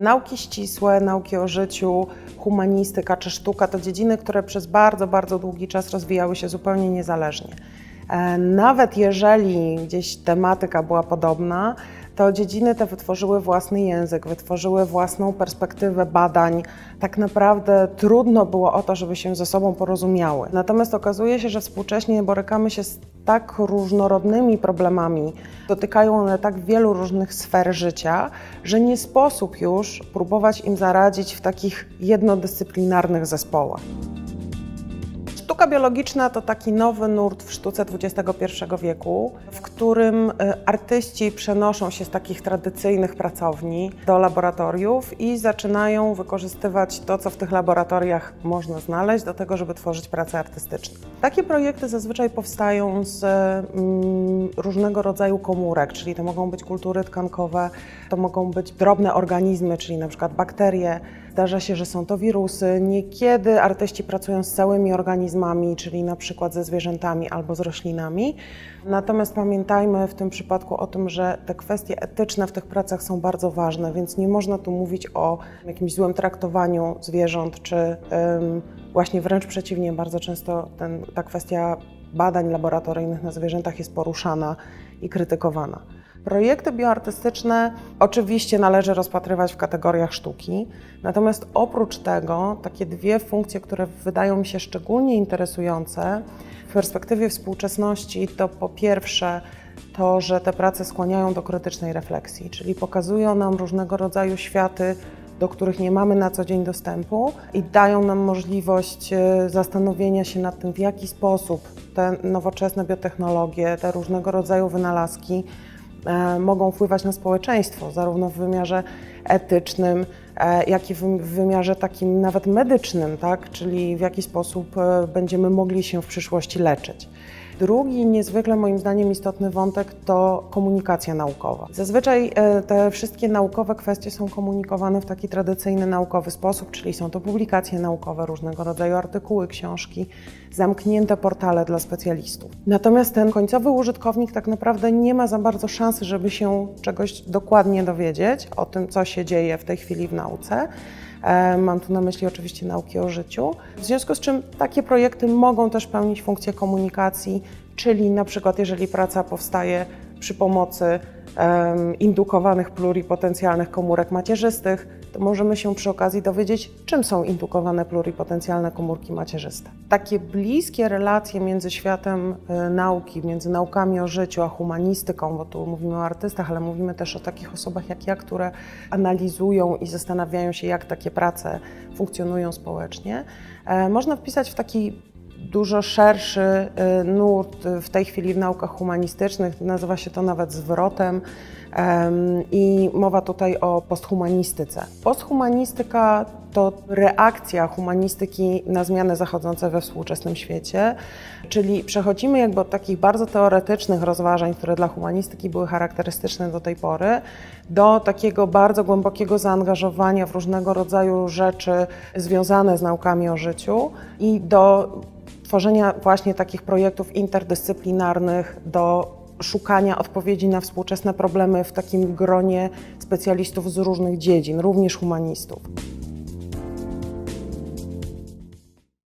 Nauki ścisłe, nauki o życiu, humanistyka czy sztuka to dziedziny, które przez bardzo, bardzo długi czas rozwijały się zupełnie niezależnie. E, Nawet jeżeli gdzieś tematyka była podobna, to dziedziny te wytworzyły własny język, wytworzyły własną perspektywę badań. Tak naprawdę trudno było o to, żeby się ze sobą porozumiały. Natomiast okazuje się, że współcześnie borykamy się z tak różnorodnymi problemami, dotykają one tak wielu różnych sfer życia, że nie sposób już próbować im zaradzić w takich jednodyscyplinarnych zespołach. Sztuka biologiczna to taki nowy nurt w sztuce XXI wieku, w którym y, artyści przenoszą się z takich tradycyjnych pracowni do laboratoriów i zaczynają wykorzystywać to, co w tych laboratoriach można znaleźć, do tego, żeby tworzyć prace artystyczne. Takie projekty zazwyczaj powstają z mm, różnego rodzaju komórek, czyli to mogą być kultury tkankowe, to mogą być drobne organizmy, czyli na przykład bakterie, Zdarza się, że są to wirusy. Niekiedy artyści pracują z całymi organizmami, czyli na przykład ze zwierzętami albo z roślinami. Natomiast pamiętajmy w tym przypadku o tym, że te kwestie etyczne w tych pracach są bardzo ważne, więc nie można tu mówić o jakimś złym traktowaniu zwierząt, czy ym, właśnie wręcz przeciwnie, bardzo często ten, ta kwestia badań laboratoryjnych na zwierzętach jest poruszana i krytykowana. Projekty bioartystyczne oczywiście należy rozpatrywać w kategoriach sztuki, natomiast oprócz tego takie dwie funkcje, które wydają mi się szczególnie interesujące w perspektywie współczesności, to po pierwsze to, że te prace skłaniają do krytycznej refleksji, czyli pokazują nam różnego rodzaju światy, do których nie mamy na co dzień dostępu i dają nam możliwość e, zastanowienia się nad tym, w jaki sposób te nowoczesne biotechnologie, te różnego rodzaju wynalazki mogą wpływać na społeczeństwo, zarówno w wymiarze etycznym, e, jak i w w wymiarze takim nawet medycznym, tak? czyli w jaki sposób e, będziemy mogli się w przyszłości leczyć. Drugi niezwykle moim zdaniem istotny wątek to komunikacja naukowa. Zazwyczaj e, te wszystkie naukowe kwestie są komunikowane w taki tradycyjny naukowy sposób, czyli są to publikacje naukowe, różnego rodzaju artykuły, książki, zamknięte portale dla specjalistów. Natomiast ten końcowy użytkownik tak naprawdę nie ma za bardzo szansy, żeby się czegoś dokładnie dowiedzieć o tym, co się dzieje w tej chwili w nauce. E, Mam tu na myśli oczywiście nauki o życiu. W związku z czym takie projekty mogą też pełnić funkcję komunikacji, czyli na przykład jeżeli praca powstaje przy pomocy em, indukowanych pluripotencjalnych komórek macierzystych, to możemy się przy okazji dowiedzieć, czym są indukowane pluripotencjalne komórki macierzyste. Takie bliskie relacje między światem e, nauki, między naukami o życiu, a humanistyką, bo tu mówimy o artystach, ale mówimy też o takich osobach jak ja, które analizują i zastanawiają się, jak takie prace funkcjonują społecznie, e, można wpisać w taki dużo szerszy y, nurt w tej chwili w naukach humanistycznych, nazywa się to nawet zwrotem. Em, i mowa tutaj o posthumanistyce. Posthumanistyka to reakcja humanistyki na zmiany zachodzące we współczesnym świecie, czyli przechodzimy jakby od takich bardzo teoretycznych rozważań, które dla humanistyki były charakterystyczne do tej pory, do takiego bardzo głębokiego zaangażowania w różnego rodzaju rzeczy związane z naukami o życiu i do tworzenia właśnie takich projektów interdyscyplinarnych do szukania odpowiedzi na współczesne problemy w takim gronie specjalistów z różnych dziedzin, również humanistów.